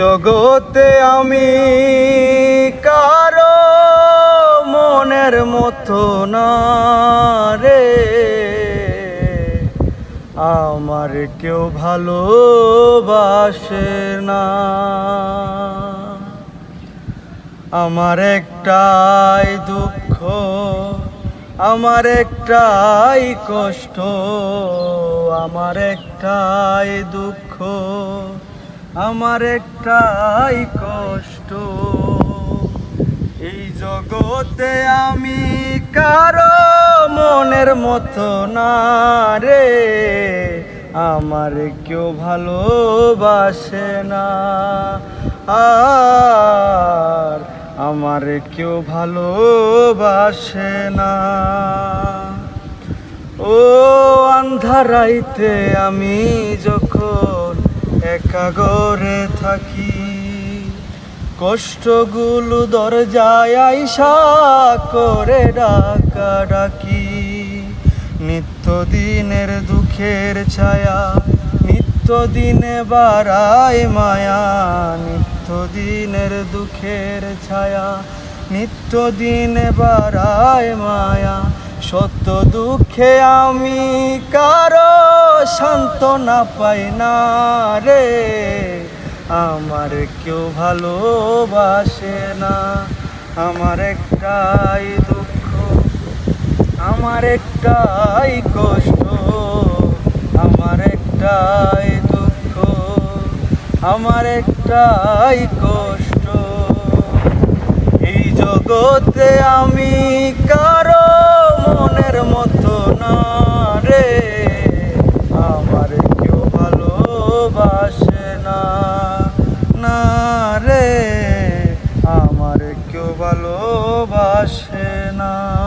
জগতে আমি কারও মনের মতো না রে। আমার কেউ ভালোবাসে না। আমার একটাই দুঃখ, আমার একটাই কষ্ট, আমার একটাই দুঃখ। আমার একটাই কষ্ট। এই জগতে আমি কারও মনের মতো না রে। আমার কেউ ভালোবাসে না। আর আমার কেউ ভালোবাসে না। ও আন্ধারাইতে আমি যখন একা ঘরে থাকি। কষ্টগুলো দরজায় আইসা করে ডাকা ডাকি। নিত্যদিনের দুঃখের ছায়া, নিত্যদিনে বাড়ায় মায়া। নিত্যদিনের দুঃখের ছায়া, নিত্যদিনে বাড়ায় মায়া। সত্য দুঃখে আমি কারও সান্ত্বনা পাই না রে। আমার কেউ ভালোবাসে না। আমার একটাই দুঃখ, আমার একটাই কষ্ট, আমার একটাই দুঃখ, আমার একটাই কষ্ট। এই জগতে আমি কারও ভালোবাসে না।